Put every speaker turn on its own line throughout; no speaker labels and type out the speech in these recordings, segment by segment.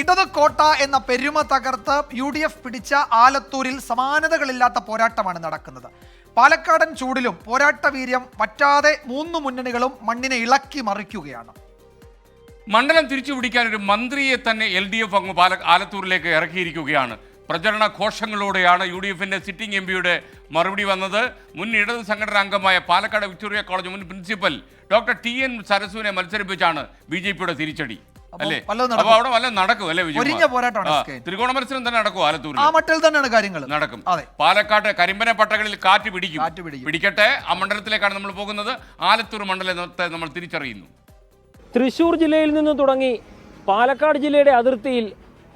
ഇടത് കോട്ട എന്ന പെരുമ തകർത്ത് യു ഡി എഫ് പിടിച്ച ആലത്തൂരിൽ സമാനതകളില്ലാത്ത പോരാട്ടമാണ് നടക്കുന്നത്. പാലക്കാടൻ ചൂടിലും പോരാട്ട വീര്യം പറ്റാതെ മൂന്ന് മുന്നണികളും മണ്ണിനെ ഇളക്കി മറിക്കുകയാണ്.
മണ്ഡലം തിരിച്ചു പിടിക്കാൻ ഒരു മന്ത്രിയെ തന്നെ എൽ ഡി എഫ് അങ്ങ് പാല ആലത്തൂരിലേക്ക് ഇറക്കിയിരിക്കുകയാണ്. പ്രചരണ ഘോഷങ്ങളോടെയാണ് യു ഡി എഫിന്റെ സിറ്റിംഗ് എം പിയുടെ മറുപടി വന്നത്. മുൻ ഇടത് സംഘടനാ അംഗമായ പാലക്കാട് വിക്ടോറിയ കോളേജ് മുൻ പ്രിൻസിപ്പൽ ഡോക്ടർ ടി എൻ സരസുവിനെ മത്സരിപ്പിച്ചാണ് ബി ജെ പിയുടെ തിരിച്ചടി. അല്ലേ? അപ്പൊ അവിടെ വല്ല നടക്കും അല്ലേ?
ഒരിഞ്ഞ പോരാട്ടമാണ്.
ത്രികോണ മത്സരം തന്നെ നടക്കും ആലത്തൂർ
ആ മട്ടിൽ തന്നെയാണ് കാര്യങ്ങൾ.
നടക്കും. പാലക്കാട് കരിമ്പന പട്ടകളിൽ കാറ്റ് പിടിക്കും.
കാറ്റ് പിടിക്കും.
പിടിക്കട്ടെ ആ മണ്ഡലത്തിലേക്കാണ് നമ്മൾ പോകുന്നത്. ആലത്തൂർ മണ്ഡലത്തെ നമ്മൾ തിരിച്ചറിയുന്നു.
തൃശൂർ ജില്ലയിൽ നിന്ന് തുടങ്ങി പാലക്കാട് ജില്ലയുടെ അതിർത്തിയിൽ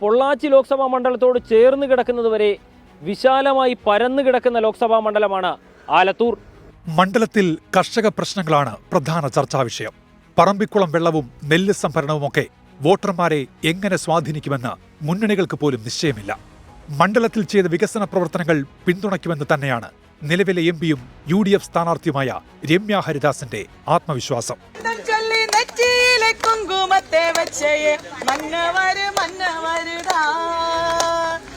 പൊള്ളാച്ചി ലോക്സഭാ മണ്ഡലത്തോട് ചേർന്ന് കിടക്കുന്നതുവരെ വിശാലമായി പരന്നു കിടക്കുന്ന ലോക്സഭാ മണ്ഡലമാണ് ആലത്തൂർ.
മണ്ഡലത്തിൽ കർഷക പ്രശ്നങ്ങളാണ് പ്രധാന ചർച്ചാ വിഷയം. പറമ്പിക്കുളം വെള്ളവും നെല്ല് സംഭരണവുമൊക്കെ വോട്ടർമാരെ എങ്ങനെ സ്വാധീനിക്കുമെന്ന് മുന്നണികൾക്ക് പോലും നിശ്ചയമില്ല. മണ്ഡലത്തിൽ ചെയ്ത വികസന പ്രവർത്തനങ്ങൾ പിന്തുണയ്ക്കുമെന്ന് തന്നെയാണ് നിലവിലെ എം പിയും യു ഡി എഫ് സ്ഥാനാർത്ഥിയുമായ രമ്യ ഹരിദാസിന്റെ ആത്മവിശ്വാസം ും.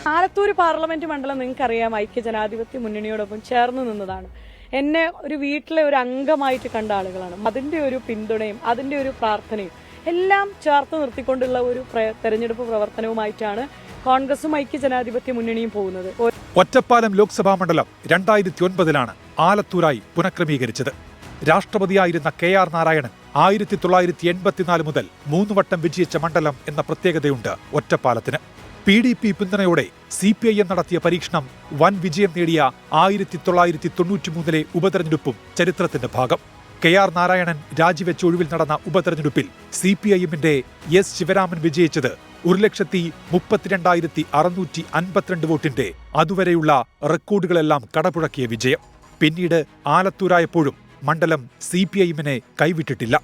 ആലത്തൂർ പാർലമെന്റ് മണ്ഡലം നിങ്ങൾക്കറിയാം ഐക്യ ജനാധിപത്യ മുന്നണിയോടൊപ്പം ചേർന്ന് നിന്നതാണ്. എന്നെ ഒരു വീട്ടിലെ ഒരു അംഗമായിട്ട് കണ്ട ആളുകളാണ്. അതിന്റെ ഒരു പിന്തുണയും അതിന്റെ ഒരു പ്രാർത്ഥനയും എല്ലാം ചേർത്ത് നിർത്തിക്കൊണ്ടുള്ള ഒരു തെരഞ്ഞെടുപ്പ് പ്രവർത്തനവുമായിട്ടാണ് കോൺഗ്രസും ഐക്യ ജനാധിപത്യ മുന്നണിയും പോകുന്നത്.
ഒറ്റപ്പാലം ലോക്സഭാ മണ്ഡലം രണ്ടായിരത്തി ഒൻപതിലാണ് ആലത്തൂരായി പുനഃക്രമീകരിച്ചത്. രാഷ്ട്രപതിയായിരുന്ന കെ ആർ നാരായണൻ ആയിരത്തി തൊള്ളായിരത്തി എൺപത്തിനാല് മുതൽ മൂന്ന് വട്ടം വിജയിച്ച മണ്ഡലം എന്ന പ്രത്യേകതയുണ്ട് ഒറ്റപ്പാലത്തിന്. പി ഡി പി പിന്തുണയോടെ സി പി ഐ എം നടത്തിയ പരീക്ഷണം വൻ വിജയം നേടിയ ആയിരത്തി തൊള്ളായിരത്തി തൊണ്ണൂറ്റിമൂന്നിലെ ഉപതെരഞ്ഞെടുപ്പും ചരിത്രത്തിന്റെ ഭാഗം. കെ ആർ നാരായണൻ രാജിവെച്ച ഒഴിവിൽ നടന്ന ഉപതെരഞ്ഞെടുപ്പിൽ സി പി ഐ എമ്മിന്റെ എസ് ശിവരാമൻ വിജയിച്ചത് ഒരു ലക്ഷത്തി മുപ്പത്തിരണ്ടായിരത്തി അറുന്നൂറ്റി അൻപത്തിരണ്ട് വോട്ടിന്റെ അതുവരെയുള്ള റെക്കോർഡുകളെല്ലാം കടപുഴക്കിയ വിജയം. പിന്നീട് ആലത്തൂരായപ്പോഴും മണ്ഡലം സി പി ഐ എമ്മിനെ കൈവിട്ടിട്ടില്ല.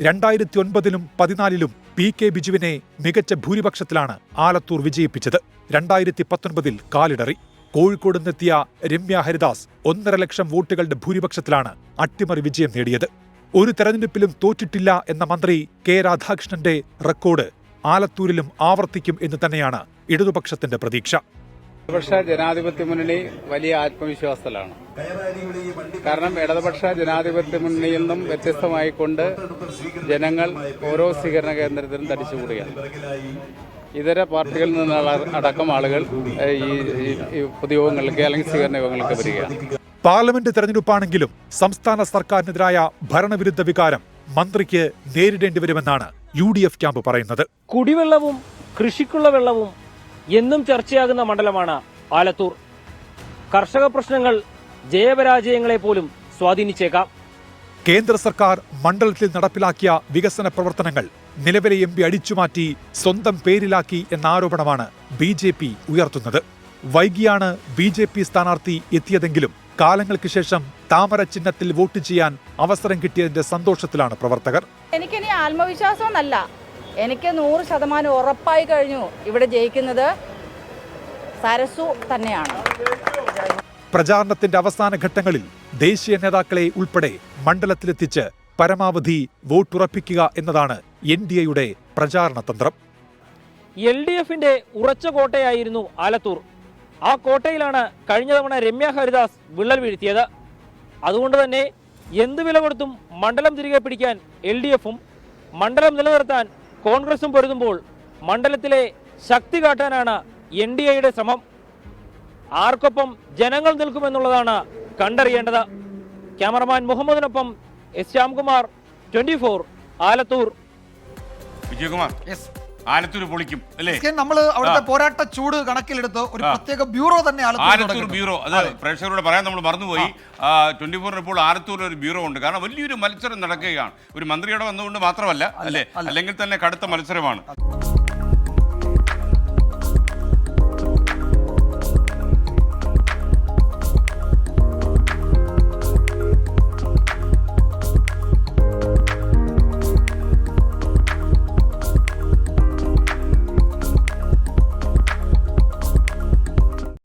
രണ്ടായിരത്തി ഒൻപതിലും പതിനാലിലും പി കെ ബിജുവിനെ മികച്ച ഭൂരിപക്ഷത്തിലാണ് ആലത്തൂർ വിജയിപ്പിച്ചത്. രണ്ടായിരത്തി പത്തൊൻപതിൽ കാലിടറി. കോഴിക്കോട് നിന്നെത്തിയ രമ്യ ഹരിദാസ് ഒന്നര ലക്ഷം വോട്ടുകളുടെ ഭൂരിപക്ഷത്തിലാണ് അട്ടിമറി വിജയം നേടിയത്. ഒരു തെരഞ്ഞെടുപ്പിലും തോറ്റിട്ടില്ല എന്ന മന്ത്രി കെ രാധാകൃഷ്ണന്റെ റെക്കോർഡ് ആലത്തൂരിലും ആവർത്തിക്കും എന്ന് തന്നെയാണ് ഇടതുപക്ഷത്തിന്റെ പ്രതീക്ഷ.
ഇടതുപക്ഷ ജനാധിപത്യ മുന്നണി വലിയ ആത്മവിശ്വാസത്തിലാണ്. കാരണം ഇടതുപക്ഷ ജനാധിപത്യ മുന്നണിയിൽ നിന്നും വ്യത്യസ്തമായിക്കൊണ്ട് ജനങ്ങൾ ഓരോ സ്വീകരണ കേന്ദ്രത്തിലും തടിച്ചുകൂടുകയാണ്. ഇതര പാർട്ടികളിൽ നിന്നുള്ള അടക്കം ആളുകൾ ഈ പൊതുയോഗങ്ങൾക്ക് അല്ലെങ്കിൽ സ്വീകരണ യോഗങ്ങൾക്ക് വരികയാണ്.
പാർലമെന്റ് തെരഞ്ഞെടുപ്പാണെങ്കിലും സംസ്ഥാന സർക്കാരിനെതിരായ ഭരണവിരുദ്ധ വികാരം മന്ത്രിക്ക് നേരിടേണ്ടി വരുമെന്നാണ് യു ഡി എഫ് ക്യാമ്പ് പറയുന്നത്.
കുടിവെള്ളവും കൃഷിക്കുള്ള വെള്ളവും എന്നും ചർച്ചയാകുന്ന മണ്ഡലമാണ് ആലത്തൂർ. കർഷക പ്രശ്നങ്ങൾ ജയപരാജയങ്ങളെ പോലും സ്വാധീനിച്ചേക്കാം.
കേന്ദ്ര സർക്കാർ മണ്ഡലത്തിൽ നടപ്പിലാക്കിയ വികസന പ്രവർത്തനങ്ങൾ നിലവിലെ എം പി അടിച്ചുമാറ്റി സ്വന്തം പേരിലാക്കി എന്ന ആരോപണമാണ് ബി ജെ പി ഉയർത്തുന്നത്. വൈകിയാണ് ബി ജെ പി സ്ഥാനാർത്ഥി എത്തിയതെങ്കിലും കാലങ്ങൾക്ക് ശേഷം താമര ചിഹ്നത്തിൽ വോട്ട് ചെയ്യാൻ അവസരം കിട്ടിയതിന്റെ സന്തോഷത്തിലാണ് പ്രവർത്തകർ.
എനിക്കിനി ആത്മവിശ്വാസം എന്നല്ല എനിക്ക് നൂറ് ശതമാനം ഉറപ്പായി കഴിഞ്ഞു ഇവിടെ ജയിക്കുന്നത് സരസു തന്നെയാണ്.
പ്രചാരണത്തിന്റെ അവസാന ഘട്ടങ്ങളിൽ ദേശീയ നേതാക്കളെ ഉൾപ്പെടെ മണ്ഡലത്തിലെത്തിച്ച് പരമാവധി വോട്ടുറപ്പിക്കുക എന്നതാണ് എൻ ഡി എയുടെ പ്രചാരണ തന്ത്രം.
എൽ ഡി എഫിന്റെ ഉറച്ച കോട്ടയായിരുന്നു ആലത്തൂർ. ആ കോട്ടയിലാണ് കഴിഞ്ഞ തവണ രമ്യ ഹരിദാസ് വിള്ളൽ വീഴ്ത്തിയത്. അതുകൊണ്ട് തന്നെ എന്ത് വില കൊടുത്തും മണ്ഡലം തിരികെ പിടിക്കാൻ എൽ ഡി എഫും മണ്ഡലം നിലനിർത്താൻ കോൺഗ്രസും പൊരുതുമ്പോൾ മണ്ഡലത്തിലെ ശക്തി കാട്ടാനാണ് എൻ ഡി എയുടെ ശ്രമം. ആർക്കൊപ്പം ജനങ്ങൾ നിൽക്കുമെന്നുള്ളതാണ് കണ്ടറിയേണ്ടത്. Cameraman മുഹമ്മദിനൊപ്പം S Shyamkumar twenty four Alathur.
Vijayakumar.
Yes
Alathur പൊളിക്കും അല്ലേ?
നമ്മൾ അവിടുത്തെ പോരാട്ട ചൂട് കണക്കിലെടുത്ത് ഒരു പ്രത്യേക ബ്യൂറോ തന്നെ ആലത്തൂർ
ബ്യൂറോ
അത്.
പ്രേക്ഷകരോട് പറയാൻ നമ്മൾ മറന്നുപോയി. ട്വന്റി ഫോറിന് ഇപ്പോൾ ആലത്തൂർ ഒരു ബ്യൂറോ ഉണ്ട്. കാരണം വലിയൊരു മത്സരം നടക്കുകയാണ്. ഒരു മന്ത്രിയുടെ വന്നുകൊണ്ട് മാത്രമല്ല അല്ലേ അല്ലെങ്കിൽ തന്നെ കടുത്ത മത്സരമാണ്.